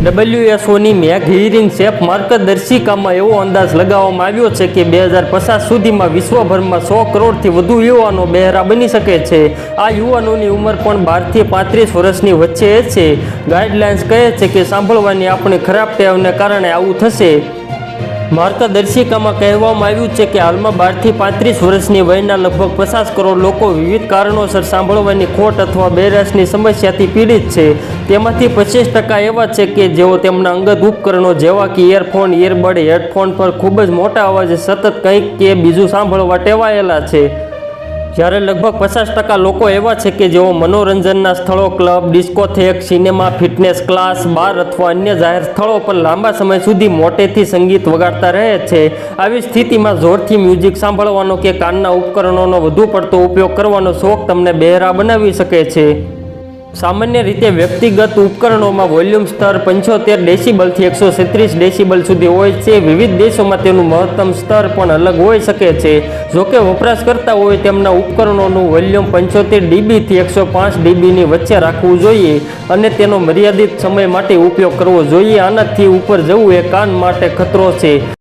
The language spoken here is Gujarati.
ડબલ્યુએસઓની મેઘ હિયરિંગ સેફ માર્ગદર્શિકામાં એવો અંદાજ લગાવવામાં આવ્યો છે કે બે હજાર પચાસ સુધીમાં વિશ્વભરમાં સો કરોડથી વધુ યુવાનો બહેરા બની શકે છે. આ યુવાનોની ઉંમર પણ બારથી પાંત્રીસ વર્ષની વચ્ચે છે. ગાઈડલાઇન્સ કહે છે કે સાંભળવાની આપણી ખરાબ ટેવને કારણે આવું થશે. માર્ગદર્શિકામાં કહેવામાં આવ્યું છે કે હાલમાં બારથી પાંત્રીસ વર્ષની વયના લગભગ પચાસ કરોડ લોકો વિવિધ કારણોસર સાંભળવાની ખોટ અથવા બેરસની સમસ્યાથી પીડિત છે. તેમાંથી પચીસ ટકા એવા છે કે જેઓ તેમના અંગત ઉપકરણો જેવા કે ઇયરફોન, ઇયરબડ, હેડફોન પર ખૂબ જ મોટા અવાજે સતત કંઈક કે બીજું સાંભળવા ટેવાયેલા છે. જ્યારે લગભગ પચાસ ટકા લોકો એવા છે કે જેઓ મનોરંજનના સ્થળો, club discotheque cinema, fitness class, bar અથવા અન્ય જાહેર સ્થળો પર લાંબા સમય સુધી મોટેથી સંગીત વગાડતા રહે છે, આવી સ્થિતિમાં જોરથી મ્યુઝિક સાંભળવાનો કે કાનના ઉપકરણોનો વધુ પડતો ઉપયોગ કરવાનો શોખ તમને બહેરા બનાવી શકે છે. સામાન્ય રીતે વ્યક્તિગત ઉપકરણોમાં વોલ્યુમ સ્તર પંચોતેર ડેસિબલથી એકસો છત્રીસ ડેસિબલ સુધી હોય છે. વિવિધ દેશોમાં તેનું મહત્તમ સ્તર પણ અલગ હોઈ શકે છે. જોકે વપરાશકર્તા હોય તેમના ઉપકરણોનું વોલ્યુમ પંચોતેર ડીબીથી એકસો પાંચ ડીબીની વચ્ચે રાખવું જોઈએ અને તેનો મર્યાદિત સમય માટે ઉપયોગ કરવો જોઈએ. આનાથી ઉપર જવું એ કાન માટે ખતરો છે.